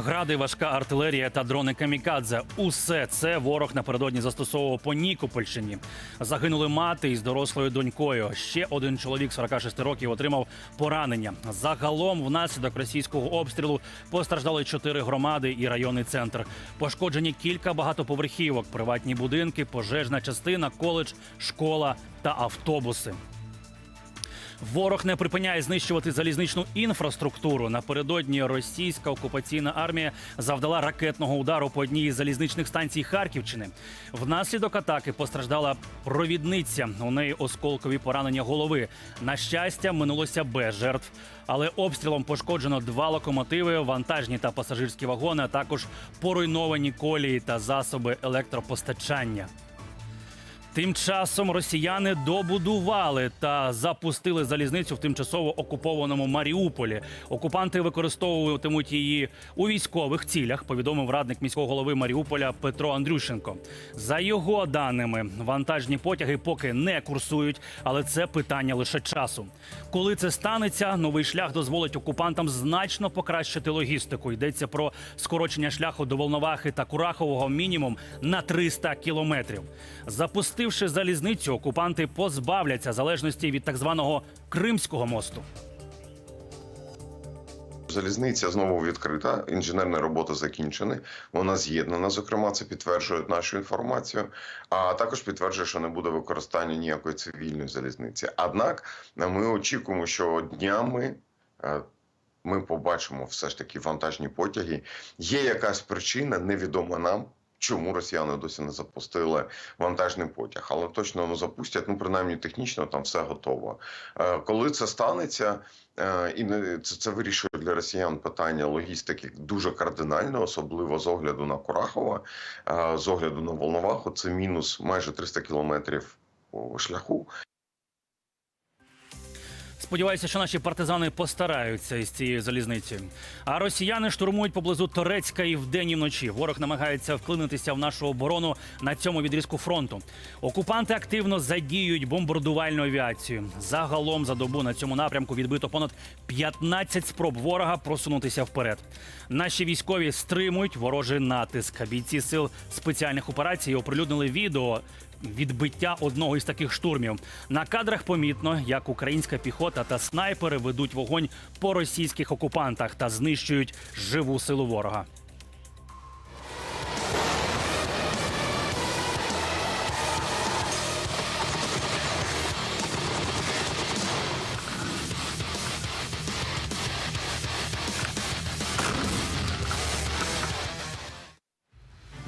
Гради, важка артилерія та дрони камікадзе. Усе це ворог напередодні застосовував по Нікопольщині. Загинули мати із дорослою донькою. Ще один чоловік 46 років отримав поранення. Загалом, внаслідок російського обстрілу постраждали чотири громади і районний центр. Пошкоджені кілька багатоповерхівок, приватні будинки, пожежна частина, коледж, школа та автобуси. Ворог не припиняє знищувати залізничну інфраструктуру. Напередодні російська окупаційна армія завдала ракетного удару по одній із залізничних станцій Харківщини. Внаслідок атаки постраждала провідниця. У неї осколкові поранення голови. На щастя, минулося без жертв. Але обстрілом пошкоджено два локомотиви, вантажні та пасажирські вагони, а також поруйновані колії та засоби електропостачання. Тим часом росіяни добудували та запустили залізницю в тимчасово окупованому Маріуполі. Окупанти використовуватимуть її у військових цілях. Повідомив радник міського голови Маріуполя Петро Андрющенко. За його даними, вантажні потяги поки не курсують, але це питання лише часу. Коли це станеться, новий шлях дозволить окупантам значно покращити логістику. Йдеться про скорочення шляху до Волновахи та Курахового мінімум на 300 кілометрів. Запустивши залізницю, окупанти позбавляться залежності від так званого Кримського мосту. Залізниця знову відкрита, інженерні роботи закінчені. Вона з'єднана. Зокрема, це підтверджує нашу інформацію. А також підтверджує, що не буде використання ніякої цивільної залізниці. Однак ми очікуємо, що днями. е, Ми побачимо все ж таки вантажні потяги. Є якась причина, невідома нам, чому росіяни досі не запустили вантажний потяг, але точно ну, запустять. Ну принаймні технічно там все готово. Е, Коли це станеться, Е, і це, це вирішує для росіян питання логістики дуже кардинально, особливо з огляду на Курахова, е, з огляду на Волноваху. Це мінус майже 300 кілометрів шляху. Сподіваюся, що наші партизани постараються із цією залізницею. А росіяни штурмують поблизу Торецька і вдень, і вночі. Ворог намагається вклинитися в нашу оборону на цьому відрізку фронту. Окупанти активно задіюють бомбардувальну авіацію. Загалом за добу на цьому напрямку відбито понад 15 спроб ворога просунутися вперед. Наші військові стримують ворожий натиск. Бійці сил спеціальних операцій оприлюднили відео відбиття одного із таких штурмів. На кадрах помітно, як українська піхота та снайпери ведуть вогонь по російських окупантах та знищують живу силу ворога.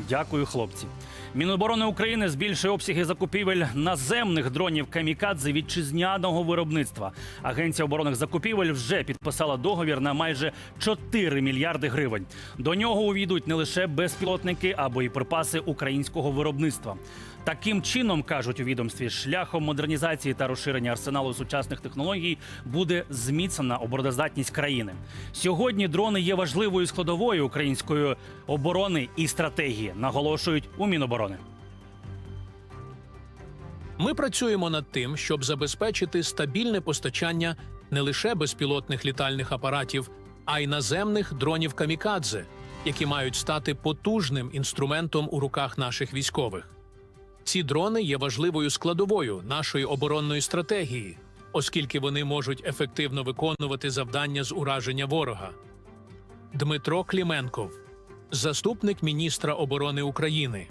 Дякую, хлопці. Міноборони України збільшує обсяги закупівель наземних дронів камікадзе вітчизняного виробництва. Агенція оборонних закупівель вже підписала договір на майже 4 мільярди гривень. До нього увійдуть не лише безпілотники а боєприпаси українського виробництва. Таким чином кажуть у відомстві, шляхом модернізації та розширення арсеналу сучасних технологій буде зміцнена обороноздатність країни. Сьогодні дрони є важливою складовою української оборони і стратегії, наголошують у Міноборони. Ми працюємо над тим, щоб забезпечити стабільне постачання не лише безпілотних літальних апаратів, а й наземних дронів камікадзе, які мають стати потужним інструментом у руках наших військових. Ці дрони є важливою складовою нашої оборонної стратегії, оскільки вони можуть ефективно виконувати завдання з ураження ворога. Дмитро Кліменков, заступник міністра оборони України.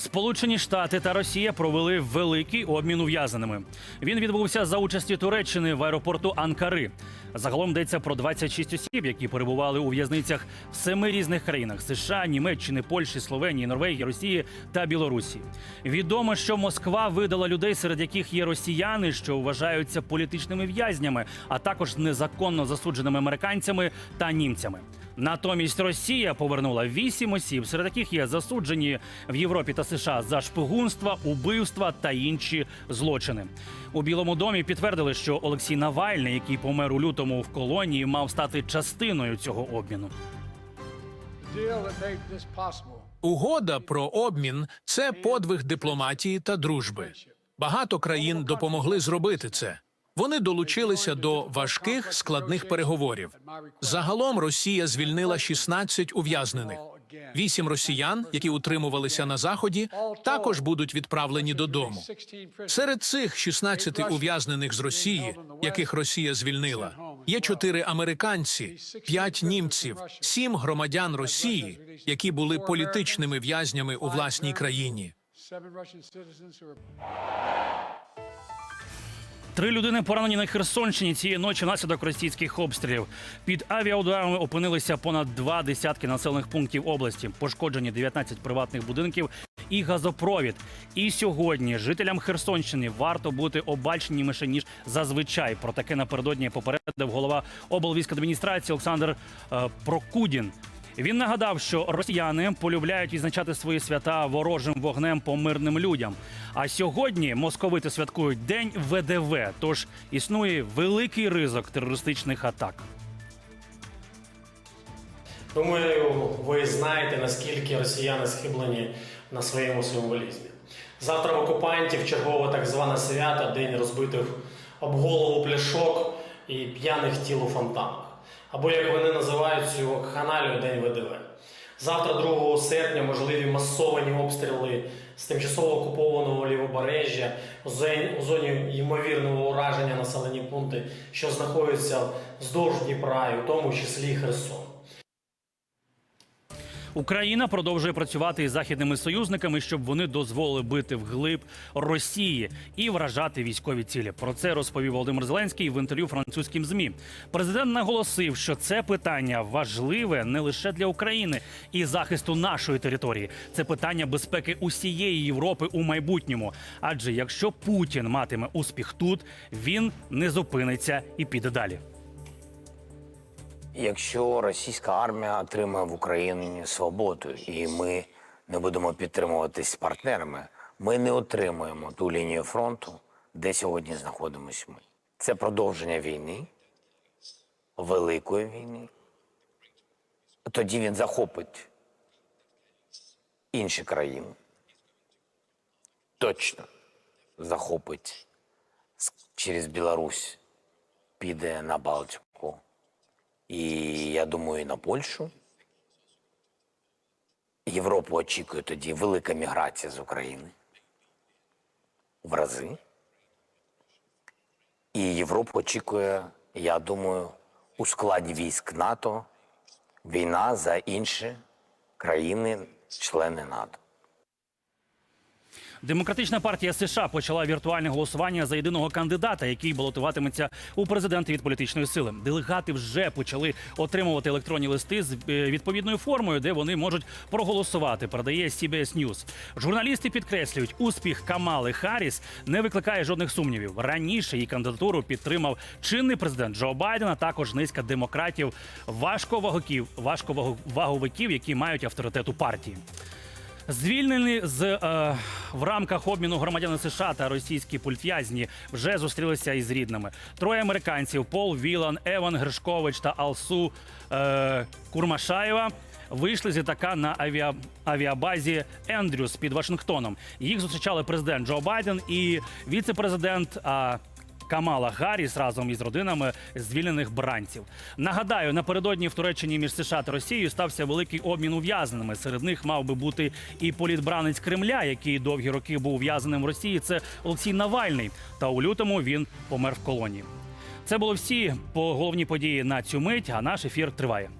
Сполучені Штати та Росія провели великий обмін ув'язаними. Він відбувся за участі Туреччини в аеропорту Анкари. Загалом йдеться про 26 осіб, які перебували у в'язницях в семи різних країнах: США, Німеччини, Польщі, Словенії, Норвегії, Росії та Білорусі. Відомо, що Москва видала людей, серед яких є росіяни, що вважаються політичними в'язнями, а також незаконно засудженими американцями та німцями. Натомість Росія повернула вісім осіб, серед яких є засуджені в Європі та США за шпигунства, убивства та інші злочини. У Білому домі підтвердили, що Олексій Навальний, який помер у лютому в колонії, мав стати частиною цього обміну. Угода про обмін це подвиг дипломатії та дружби. Багато країн допомогли зробити це. Вони долучилися до важких складних переговорів. Загалом Росія звільнила 16 ув'язнених. Вісім росіян, які утримувалися на заході, також будуть відправлені додому. Серед цих 16 ув'язнених з Росії, яких Росія звільнила, є чотири американці, п'ять німців, сім громадян Росії, які були політичними в'язнями у власній країні. Три людини поранені на Херсонщині цієї ночі внаслідок російських обстрілів. Під авіаударами опинилися понад два десятки населених пунктів області. Пошкоджені 19 приватних будинків і газопровід. І сьогодні жителям Херсонщини варто бути обачнішими ніж зазвичай. Про таке напередодні попередив голова облвійськадміністрації Олександр е, Прокудін. Він нагадав, що росіяни полюбляють відзначати свої свята ворожим вогнем по мирним людям. А сьогодні московити святкують День ВДВ, тож існує великий ризик терористичних атак. Думаю, ви знаєте, наскільки росіяни схиблені на своєму символізмі. Завтра в окупантів чергове так зване свято, день розбитих об голову пляшок і п'яних тіл у фонтанах. Або як вони називають цю каналію День ВДВ. Завтра, 2 серпня, можливі масовані обстріли з тимчасово окупованого лівобережжя у зоні ймовірного ураження населені пункти, що знаходяться вздовж Дніпра, і в тому числі Херсон. Україна продовжує працювати із західними союзниками, щоб вони дозволили бити вглиб Росії і вражати військові цілі. Про це розповів Володимир Зеленський в інтерв'ю французьким змі. Президент наголосив, що це питання важливе не лише для України і захисту нашої території. Це питання безпеки усієї Європи у майбутньому. Адже якщо Путін матиме успіх тут, він не зупиниться і піде далі. Якщо російська армія отримає в Україні свободу, і ми не будемо підтримуватись з партнерами, ми не отримаємо ту лінію фронту, де сьогодні знаходимося ми. Це продовження війни, великої війни. Тоді він захопить інші країни. Точно захопить через Білорусь, піде на Балтику. І я думаю, і на Польщу. Європу очікує тоді велика міграція з України в рази. І Європу очікує, я думаю, у складі військ НАТО війна за інші країни-члени НАТО. Демократична партія США почала віртуальне голосування за єдиного кандидата, який балотуватиметься у президенти від політичної сили. Делегати вже почали отримувати електронні листи з е, відповідною формою, де вони можуть проголосувати. Передає CBS News. Журналісти підкреслюють, успіх Камали Харріс не викликає жодних сумнівів. Раніше її кандидатуру підтримав чинний президент Джо Байден, а також низка демократів, важковаговиків, важковаговиків, які мають авторитет у партії. Звільнені з е, в рамках обміну громадяни США та російські пультв'язні вже зустрілися із рідними. Троє американців: Пол Вілан, Еван Гришкович та Алсу е, Курмашаєва. Вийшли з літака на авіа... авіабазі Ендрюс під Вашингтоном. Їх зустрічали президент Джо Байден і віце-президент а, Камала Гарріс разом із родинами звільнених бранців. Нагадаю, напередодні в Туреччині між США та Росією стався великий обмін ув'язненими. Серед них мав би бути і політбранець Кремля, який довгі роки був ув'язненим в Росії. Це Олексій Навальний. Та у лютому він помер в колонії. Це було всі по головні події на цю мить. А наш ефір триває.